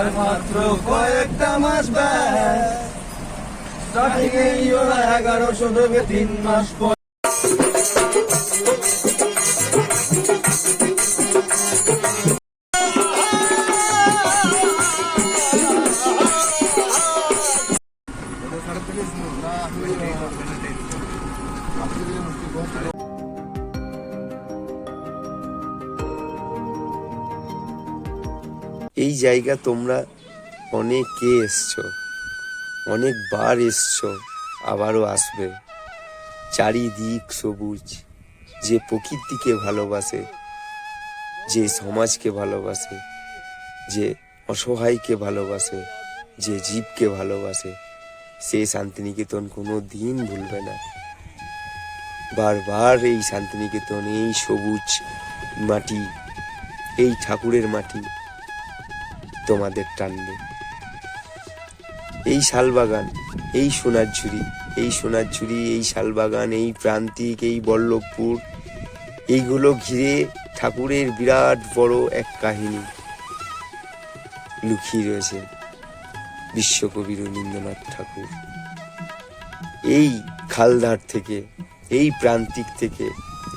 আর মাত্র কয়েকটা মাস ব্যাস। স্টার্টিং এই ওরা এগারোশো তিন মাস পর। জায়গা তোমরা অনেকে এসছো, অনেকবার এসছো, আবারও আসবে। চারিদিক সবুজ, যে প্রকৃতিকে ভালোবাসে, যে সমাজকে ভালোবাসে, যে অসহায়কে ভালোবাসে, যে জীবকে ভালোবাসে, সে শান্তিনিকেতন কোনো দিন ভুলবে না। বারবার এই শান্তিনিকেতন, এই সবুজ মাটি, এই ঠাকুরের মাটি তোমাদের টানবে। এই শালবাগান, এই সোনার ঝুড়ি, এই সোনার ঝুড়ি, এই শালবাগান, এই প্রান্তিক, এই বল্লভপুর, এইগুলো ঘিরে ঠাকুরের বিরাট বড় এক কাহিনী লুকিয়ে রয়েছে বিশ্বকবি রবীন্দ্রনাথ ঠাকুর। এই খালধার থেকে, এই প্রান্তিক থেকে,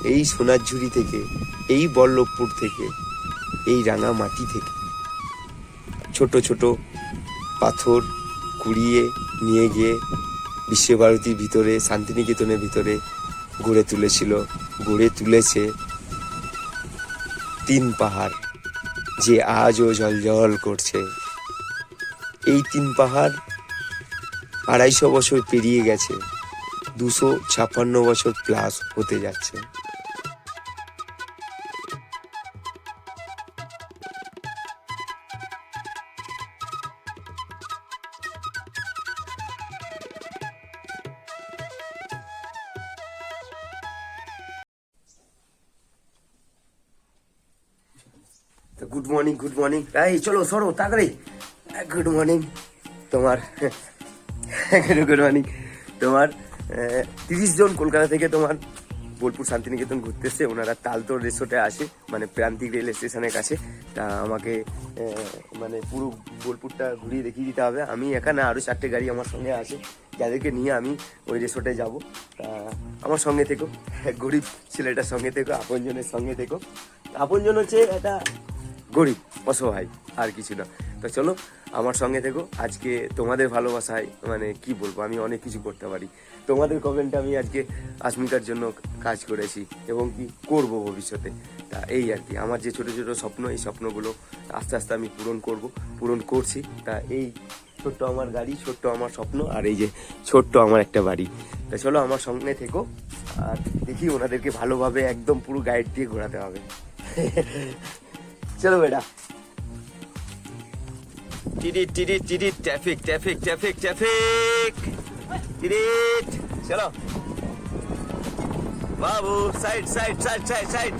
এই সোনারঝুরি থেকে, এই বল্লভপুর থেকে, এই রাঙা মাটি থেকে। ছোট ছোট পাথর কুড়িয়ে নিয়ে গিয়ে বিশ্বভারতীর ভিতরে, শান্তিনিকেতনের ভিতরে গড়ে তুলেছিল। গড়ে তুলেছে তিন পাহাড় যে আজও জলজল করছে। এই তিন পাহাড় আড়াইশো বছর পেরিয়ে গেছে, দুশো ছাপ্পান্ন বছর প্লাস হতে যাচ্ছে। গুড মর্নিং গুড মর্নিং এই, চলো, সরো, তাড়াতাড়ি। গুড মর্নিং তোমার। গুড মর্নিং তোমার তিরিশ জন কলকাতা থেকে তোমার বোলপুর শান্তিনিকেতন ঘুরতে এসছে ওনারা তালতোর রিসোর্টে আসে মানে প্রান্তিক রেল স্টেশনের কাছে। তা আমাকে মানে পুরো বোলপুরটা ঘুরিয়ে দেখিয়ে দিতে হবে। আমি এখানে আরও চারটে গাড়ি আমার সঙ্গে আছে যাদেরকে নিয়ে আমি ওই রিসোর্টে যাব। তা আমার সঙ্গে থেকো, গরিব ছেলেটার সঙ্গে থেকো, আপনজনের সঙ্গে থেকো। আপনজন হচ্ছে একটা গরিব অসহায় আর কিছু না। তো চলো, আমার সঙ্গে থেকো। আজকে তোমাদের ভালোবাসায় মানে কি বলব, আমি অনেক কিছু করতে পারি। তোমাদের কমেন্টে আমি আজকে আসমিকার জন্য কাজ করেছি এবং কি করব ভবিষ্যতে। তা এই আর কি। আমার যে ছোট ছোট স্বপ্ন, এই স্বপ্নগুলো আস্তে আস্তে আমি পূরণ করব, পূরণ করছি। তা এই ছোট্ট আমার গাড়ি, ছোট্ট আমার স্বপ্ন, আর এই যে ছোট্ট আমার একটা বাড়ি। তা চলো, আমার সঙ্গে থেকো। আর দেখি ওনাদেরকে ভালোভাবে একদম পুরো গাইড দিয়ে ঘোরাতে হবে। চলো বেটা টিডিট টিডিট টিডিট ট্রাফিক ট্রাফিক ট্রাফিক ট্রাফিক টিডিট চলো বাবু side side side side side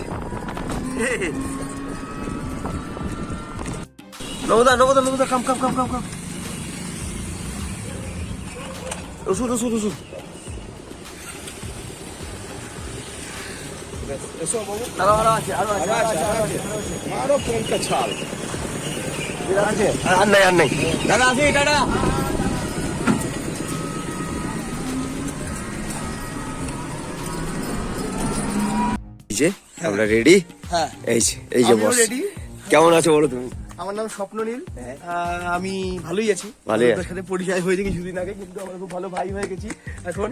নবদা নবদা নবদা কাম কাম কাম কাম কাম ওষুধ ওষুধ ওষুধ আরও আরও আরও আছে আরও আছে আরও আছে আরও পঞ্চাশ ছাল আছে আর নাই আর নাই দাদা আসি দাদা যে আমরা রেডি হ্যাঁ। এই যে এই যে বস কেমন আছো বলো তুমি? আমার নাম স্বপ্ননীল। হ্যাঁ। আমি ভালোই আছি। তোর সাথে পরিচয় হয়েছে কিছুদিন আগে কিন্তু আমরা খুব ভালো ভাই হয়ে গেছি এখন।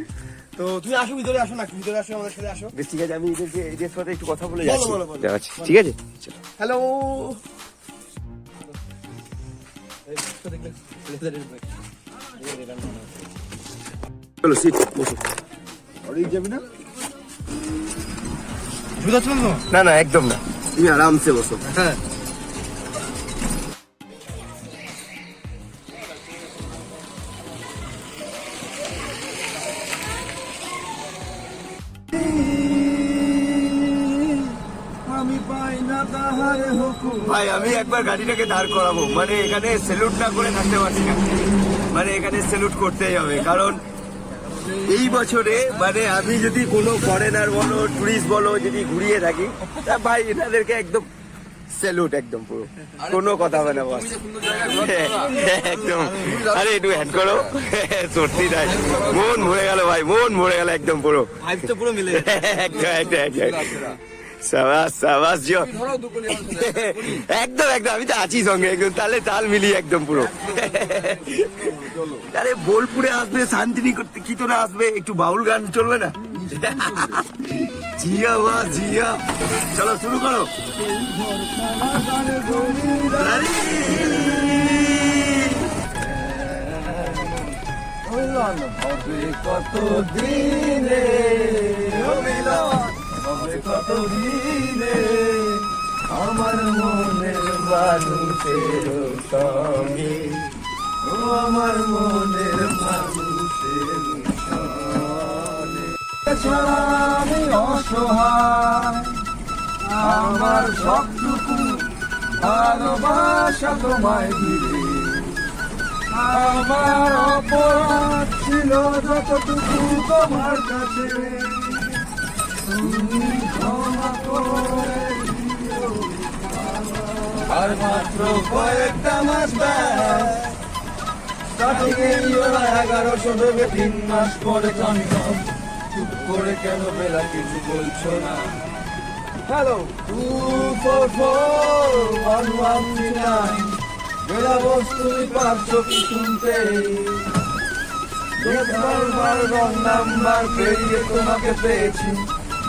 তো তুমি আসো ভিতরে আসো না ভিতরে আসো আমাদের সাথে আসো। বেশ ঠিক আছে আমি এদেরকে এদের সাথে একটু কথা বলে যাচ্ছি। ঠিক আছে? হ্যালো। চলো সিট বসো। যাবি না? না না না একদম না। তুমি আরামসে বসো। হ্যাঁ। ভাই আমি একবার গাড়িটাকে দাঁড় করাবো। মানে এখানে সেলুট না করে থাকতে পারছি না। মানে এখানে সেলুট করতেই হবে। কারণ এই বছরে মানে আমি যদি কোনো ফরেনার বলো টুরিস্ট বলো যদি ঘুরিয়ে থাকি তা ভাই এনাদেরকে একদম স্যালুট একদম পুরো। কোনো কথা হবে না বস একদম। আরে একটু হ্যাড করো। সত্যি তাই। মন ভরে গেল ভাই মন ভরে গেল একদম পুরো। তো পুরো মিলে একদম একদম একদম। সাবাস সাবাস সাথে। একদম একদম আমি তো আছি সঙ্গে একদম। তাহলে তাল মিলিয়ে একদম পুরো। আরে বোলপুরে আসবে শান্তিনিকেতন কি তোরা আসবে? একটু বাউল গান চলবে না? জিয়া বা জিয়া। চলো শুরু করো। কত দিনে হবে কত দিনে আমার মনের মানুষের সঙ্গে? ও আমার মনের মানুষের ছাড়া আমি অসহায়, আমার সবটুকু ভালোবাসা তোমায় দিলে। আমার অপরাধ ছিল যতটুকু তোমার কাছে। আর মাত্র কয়েকটা মাস এগারোশো দেবে তিন মাস পরে কনফার্ম চুপ করে কেন বেলা কিছু বলছো না? Hello, two four four, one one nine. বেলা বস, তুমি পারছ কি শুনতে? বারবার রং তোমাকে পেয়েছি।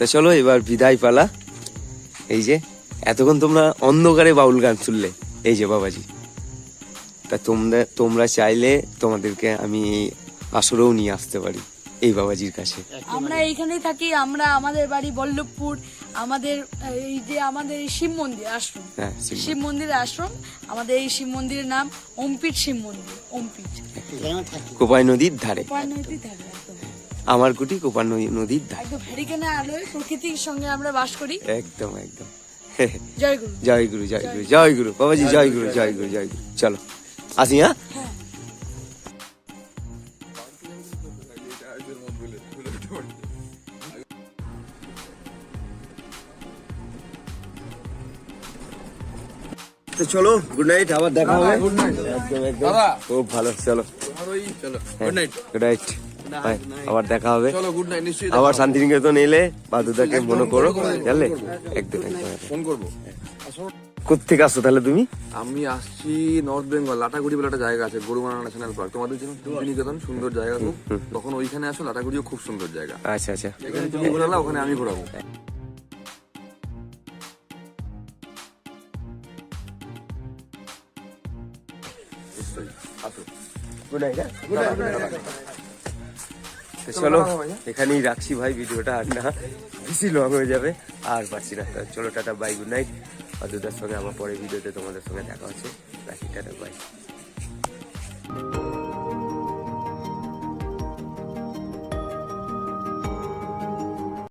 তা চলো এবার বিদায় পালা। এই যে এতক্ষণ তোমরা অন্ধকারে বাউল গান শুনলে। এই যে বাবাজি। তা তোমরা তোমরা চাইলে তোমাদেরকে আমি আসরেও নিয়ে আসতে পারি এই বাবাজির কাছে। আমরা এইখানেই থাকি আমরা আমাদের বাড়ি বল্লভপুর আমাদের এই যে আমাদের এই শিব মন্দির আশ্রম। হ্যাঁ শিব মন্দিরের আশ্রম আমাদের এই শিব মন্দিরের নাম অম্পিট শিব মন্দির অম্পিট কোপাই নদীর ধারে। কোপার নদী থাকে একদম। আমার কুটি নদী- নদীর ধারে। একদম হ্যারিকেনে আলোয় প্রকৃতির সঙ্গে আমরা বাস করি। একদম একদম। জয় গুরু। জয় গুরু জয় গুরু জয় গুরু। বাবাজি জয় গুরু জয় গুরু জয় গুরু। চলো আসি হ্যাঁ? তো চলো গুড নাইট আবার দেখা হবে। খুব ভালো চলো। চলো গুড নাইট গুড নাইট আবার দেখা হবে। চলো গুড নাইট নিশ্চয়ই আবার শান্তিনিকেতন এলে বাদুদাকে মনে করো জানলে? একদম ফোন করব। কোথেকে আসছো তাহলে তুমি? আমি আসছি নর্থ বেঙ্গল লাটাগুড়ি বলে একটা জায়গা আছে গরুমারা ন্যাশনাল পার্ক তোমাদের জন্য শান্তিনিকেতন সুন্দর জায়গা খুব। তখন ওইখানে আসো লাটাগুড়িও খুব সুন্দর জায়গা। আচ্ছা আচ্ছা। এখানে তুমি ঘোরালা ওখানে আমি ঘোরাবো। গুড তো চলো এখানেই রাখছি ভাই ভিডিওটা আর না বেশি লং হয়ে যাবে আর পারছি না। চলো টাটা বাই গুড নাইট অযোধ্যার সঙ্গে আমার পরে ভিডিওতে তোমাদের সঙ্গে দেখা হচ্ছে। রাখি টাটা বাই